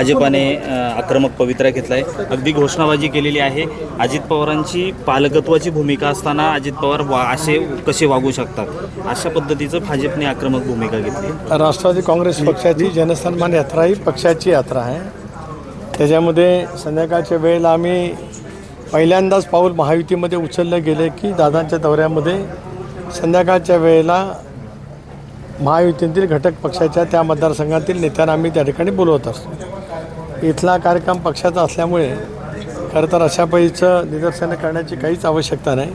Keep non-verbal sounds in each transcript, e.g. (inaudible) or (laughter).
भाजपाने आक्रमक पवित्रा घेतला आहे अगदी घोषणाबाजी केलेली आहे. अजित पवारांची पालकत्वाची भूमिका असताना अजित पवार वा असे कसे वागू शकतात? अशा पद्धतीचं भाजपने आक्रमक भूमिका घेतली. राष्ट्रवादी काँग्रेस पक्षाची जनसन्मान यात्रा ही पक्षाची यात्रा आहे. त्याच्यामध्ये संध्याकाळच्या वेळेला आम्ही पहिल्यांदाच पाऊल महायुतीमध्ये उचललं गेले की दादांच्या दौऱ्यामध्ये संध्याकाळच्या वेळेला महायुतीतील घटक पक्षाच्या त्या मतदारसंघातील नेत्यांना आम्ही त्या ठिकाणी बोलवत असतो. इथला कार्यक्रम पक्षाचा असल्यामुळे खरं तर अशा पैचं निदर्शनं करण्याची काहीच आवश्यकता नाही.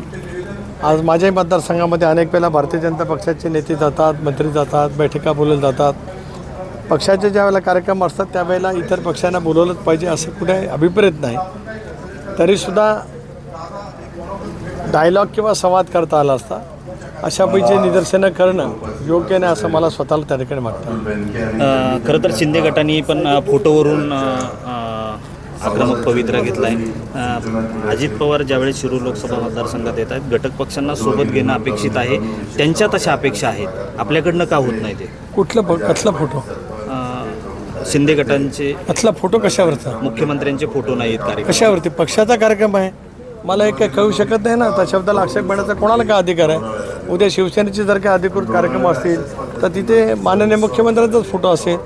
आज माझ्याही मतदारसंघामध्ये अनेक वेळेला भारतीय जनता पक्षाचे नेते जातात मंत्री जातात बैठका बोलवल्या जातात. पक्षाचे ज्या वेळेला कार्यक्रम असतात त्यावेळेला इतर पक्षांना बोलवलंच पाहिजे असं कुठे अभिप्रेत नाही. तरीसुद्धा डायलॉग किंवा संवाद करता आला असता अशा पैकी निदर्शनं करणं योग्य नाही असं मला स्वतःला त्या ठिकाणी वाटतं खरं तर शिंदे गटाने पण फोटोवरून आक्रमक पवित्रा घेतला आहे अजित पवार ज्यावेळेस शिरूर लोकसभा मतदारसंघात येत आहेत घटक पक्षांना सोबत घेणं अपेक्षित आहे. त्यांच्या तशा अपेक्षा आहेत. आपल्याकडनं का होत नाही ते? कुठलं कसला फोटो? शिंदे गटांचे कसला फोटो कशावरचा? मुख्यमंत्र्यांचे फोटो नाही आहेत कार्यक्रम कशावरती? पक्षाचा कार्यक्रम आहे. मला एक काही कळू शकत नाही ना त्या शब्दाला आक्षेप घेण्याचा कोणाला काय अधिकार आहे? उद्या शिवसेनेचे जर काही अधिकृत कार्यक्रम असतील तर तिथे माननीय मुख्यमंत्र्यांचाच फोटो असेल.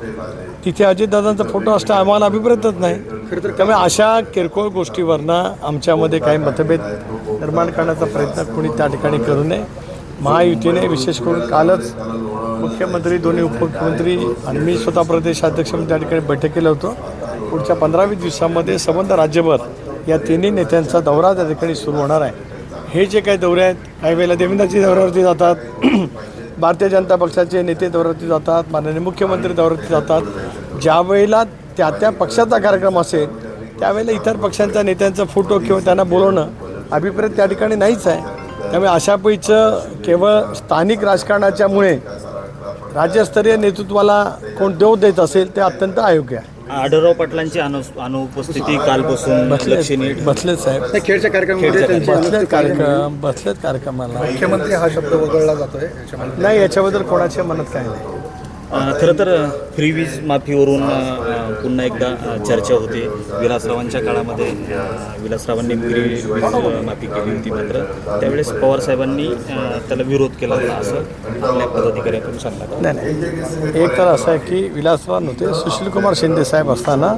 तिथे अजितदादांचा फोटो असता आम्हाला अभिप्रेतच नाही. त्यामुळे अशा किरकोळ गोष्टीवरनं आमच्यामध्ये काही मतभेद निर्माण करण्याचा प्रयत्न कोणी त्या ठिकाणी करू नये. महायुतीने विशेष करून कालच मुख्यमंत्री दोन्ही उपमुख्यमंत्री आणि मी स्वतः प्रदेशाध्यक्ष म्हणून त्या ठिकाणी बैठक केलं होतं. पुढच्या पंधरा वीस दिवसामध्ये संबंध राज्यभर या तिन्ही नेत्यांचा दौरा त्या ठिकाणी सुरू होणार आहे. हे जे काही दौरे आहेत काही वेळेला देवेंद्रजी दौऱ्यावरती जातात. (clears throat) भारतीय जनता पक्षाचे नेते दौऱ्यावरती जातात माननीय मुख्यमंत्री दौऱ्यावरती जातात. ज्यावेळेला त्या त्या पक्षाचा कार्यक्रम असेल त्यावेळेला इतर पक्षांच्या नेत्यांचा फोटो किंवा त्यांना बोलवणं अभिप्रेत त्या ठिकाणी नाहीच आहे. त्यामुळे अशा पैचं केवळ स्थानिक राजकारणाच्यामुळे राज्यस्तरीय नेतृत्वाला कोण देव देत असेल ते अत्यंत अयोग्य आहे. आढळराव पाटलांची अनु अनुपस्थिती कालपासून लक्षणीय. बसलेत बसलेच साहेब. त्या खेळच्या कार्यक्रमामध्ये त्यांची बसलेत कार्यक्रम बसलेत कार्यक्रमाला मुख्यमंत्री हा शब्द वगळला जातोय याच्यामध्ये नाही याच्याबद्दल कोणाच्या मनात काय नाही. खरं तर फ्री वीज माफीवरून पुन्हा एकदा चर्चा होते. विलासरावांच्या काळामध्ये विलासरावांनी फ्री वीज माफी केली होती मात्र. त्यावेळेस पवारसाहेबांनी त्याला विरोध केला होता असं आपल्या पदाधिकाऱ्यांकडून सांगण्यात नाही नाही. एक तर असं आहे की विलासराव नव्हते. सुशीलकुमार शिंदे साहेब असताना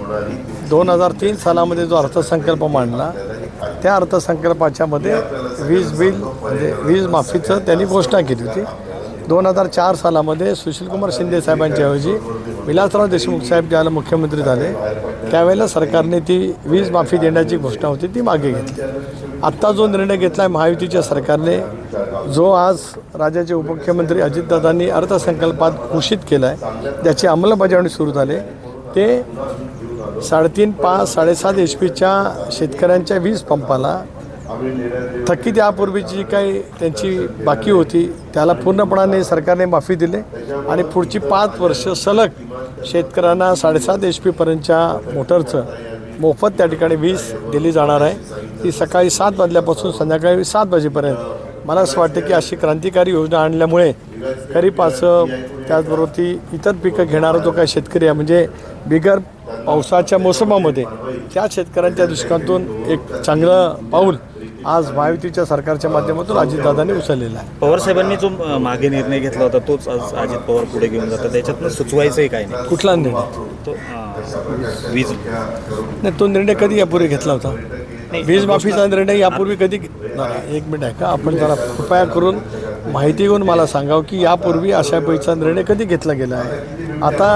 दोन हजार तीन सालामध्ये जो अर्थसंकल्प मांडला त्या अर्थसंकल्पाच्यामध्ये वीज बिल म्हणजे वीज माफीचं त्यांनी घोषणा केली होती. दोन हजार चार सालामध्ये सुशीलकुमार शिंदे साहेबांच्याऐवजी विलासराव देशमुख साहेब ज्याला मुख्यमंत्री झाले त्यावेळेला सरकारने ती वीज माफी देण्याची घोषणा होती ती मागे घेतली. आत्ता जो निर्णय घेतला आहे महायुतीच्या सरकारने जो आज राज्याचे उपमुख्यमंत्री अजितदादांनी अर्थसंकल्पात घोषित केला आहे त्याची अंमलबजावणी सुरू झाली ते साडेतीन पाच साडेसात एच पीच्या शेतकऱ्यांच्या वीज पंपाला थकीत यापूर्वीची जी काही त्यांची बाकी होती त्याला पूर्णपणाने सरकारने माफी दिली आणि पुढची पाच वर्ष सलग शेतकऱ्यांना साडेसात एच पीपर्यंतच्या मोटरचं मोफत त्या ठिकाणी वीज दिली जाणार आहे. ती सकाळी सात वाजल्यापासून संध्याकाळी सात वाजेपर्यंत. मला असं वाटतं की अशी क्रांतिकारी योजना आणल्यामुळे खरीपाचं त्याचबरोबर ती इतर पिकं घेणारा जो काही शेतकरी आहे म्हणजे बिगर पावसाच्या मोसमामध्ये त्या शेतकऱ्यांच्या दृष्टिकोनातून एक चांगलं पाऊल आज महायुतीच्या सरकारच्या माध्यमातून अजितदादांनी उचललेलं आहे. पवार साहेबांनी जो मागे निर्णय घेतला होता तोच आज अजित पवार पुढे घेऊन जातात. त्याच्यातनं सुचवायचंही काय नाही? कुठला निर्णय? तो अ, वीज. नाही तो निर्णय कधी यापूर्वी घेतला होता? वीज माफीचा निर्णय यापूर्वी कधी नाही, एक मिनिट आहे का आपण जरा कृपया करून माहिती घेऊन मला सांगावं की यापूर्वी अशा पैसा निर्णय कधी घेतला गेला आहे? आता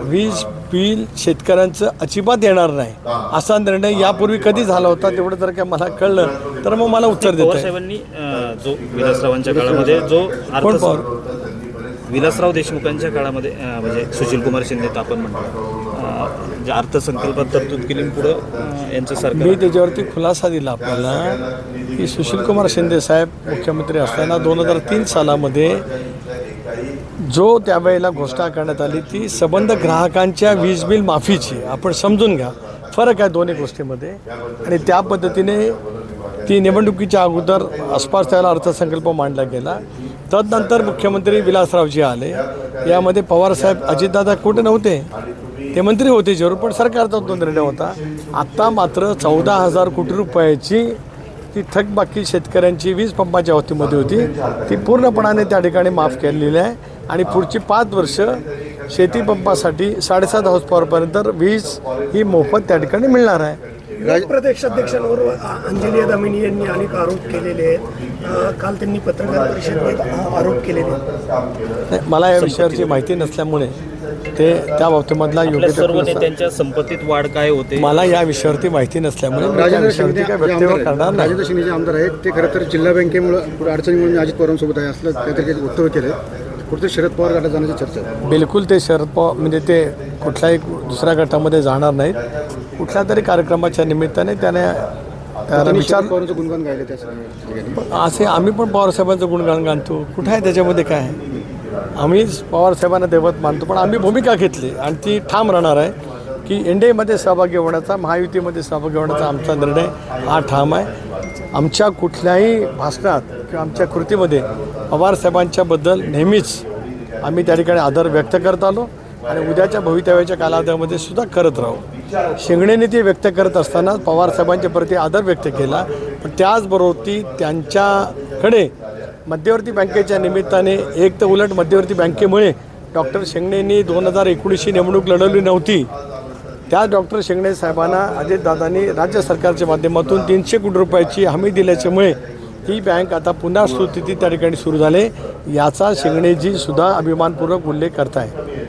वीज बिल शेतकऱ्यांचं अजिबात येणार नाही. असा निर्णय यापूर्वी कधी झाला होता तेवढं जर काय मला कळलं तर मग मला उत्तर देता साहेबांनी अ, जो विलासरावांच्या काळामध्ये जो कोण अर्थ पवार? विलासराव देशमुखांच्या काळामध्ये अ, म्हणजे सुशीलकुमार शिंदे तर आपण म्हणतो. अ, जे अर्थसंकल्पात तरतूद केली पुढं यांचं मी सरकार त्याच्यावरती खुलासा दिला आपल्याला की सुशीलकुमार शिंदे साहेब मुख्यमंत्री असताना दोन हजार तीन सालामध्ये जो त्यावेळेला घोषणा करण्यात आली ती संबंध ग्राहकांच्या वीज बिल माफीची आपण समजून घ्या. फरक आहे दोन्ही गोष्टीमध्ये. आणि त्या पद्धतीने ती निवडणुकीच्या अगोदर आसपास त्याला अर्थसंकल्प मांडला गेला. तदनंतर मुख्यमंत्री विलासरावजी आले. यामध्ये पवारसाहेब अजितदादा कुठे नव्हते? ते मंत्री होते जरूर पण सरकारचा तो निर्णय होता. आत्ता मात्र चौदा हजार कोटी रुपयाची ती थकबाकी शेतकऱ्यांची वीज पंपाच्या बाबतीमध्ये होती. ती पूर्णपणाने त्या ठिकाणी माफ केलेली आहे. आणि पुढची पाच वर्ष शेती पंपासाठी साडेसात हाऊस पॉवरपर्यंत वीज ही मोफत त्या ठिकाणी मिळणार आहे. प्रदेशाध्यक्षांवर अंजली दामिनी यांनी अनेक आरोप केलेले आहेत. काल त्यांनी पत्रकार परिषदेत आरोप केलेले मला या विषयावरची माहिती नसल्यामुळे ते त्या बाबतीमधला योग्य आपल्या ते सर्व खुलासा- नेत्यांच्या संपत्तीत वाढ काय होते? मला या विषयावरती माहिती नसल्यामुळे मी त्या राजेंद्र विषयावरती शिंदे काय जे आमदार करणार आहेत नाही. राजेंद्र शिंदे जे आमदार आहेत. ते खरं तर जिल्हा बँकेमुळे पुढे अडचणीमुळे मी अजित पवारांसोबत आहे असलं काहीतरी काही वक्तव्य केलं कुठेतरी शरद पवार गटात जाण्याची चर्चा आहे. बिलकुल ते शरद पवार म्हणजे ते कुठल्याही दुसऱ्या गटामध्ये जाणार नाहीत. कुठल्या तरी कार्यक्रमाच्या निमित्ताने त्याने त्याला त्यांनी विचार शरद पवारांचं गुणगान गायलं त्या ठिकाणी. असे आम्ही पण पवारसाहेबांचं गुणगान गाणतो. कुठं आहे त्याच्यामध्ये काय? आहे आम्ही पवारसाहेबांना देवत मानतो पण आम्ही भूमिका घेतली आणि ती ठाम राहणार आहे की एन डी एमध्ये सहभागी होण्याचा महायुतीमध्ये सहभागी होण्याचा आमचा निर्णय हा ठाम आहे. आमच्या कुठल्याही भाषणात किंवा आमच्या कृतीमध्ये पवारसाहेबांच्याबद्दल नेहमीच आम्ही त्या ठिकाणी आदर व्यक्त करत आलो आणि उद्याच्या भवितव्याच्या कालावधीमध्ये सुद्धा करत राहू. शिंगणेने ते व्यक्त करत असताना पवारसाहेबांच्या प्रती आदर व्यक्त केला पण त्याचबरोबर ती त्यांच्या खडे. मध्यवर्ती बँकेच्या निमित्ताने एक तर उलट मध्यवर्ती बँकेमुळे डॉक्टर शेंगणेंनी दोन हजार एकोणीसची नेमणूक लढवली नव्हती. त्या डॉक्टर शेंगणे साहेबांना अजितदादांनी राज्य सरकारच्या माध्यमातून तीनशे कोटी रुपयाची हमी दिल्याच्यामुळे ही बँक आता पुन्हा सुस्थिती त्या ठिकाणी सुरू झाले. याचा शेंगणेजी सुद्धा अभिमानपूर्वक उल्लेख करत आहे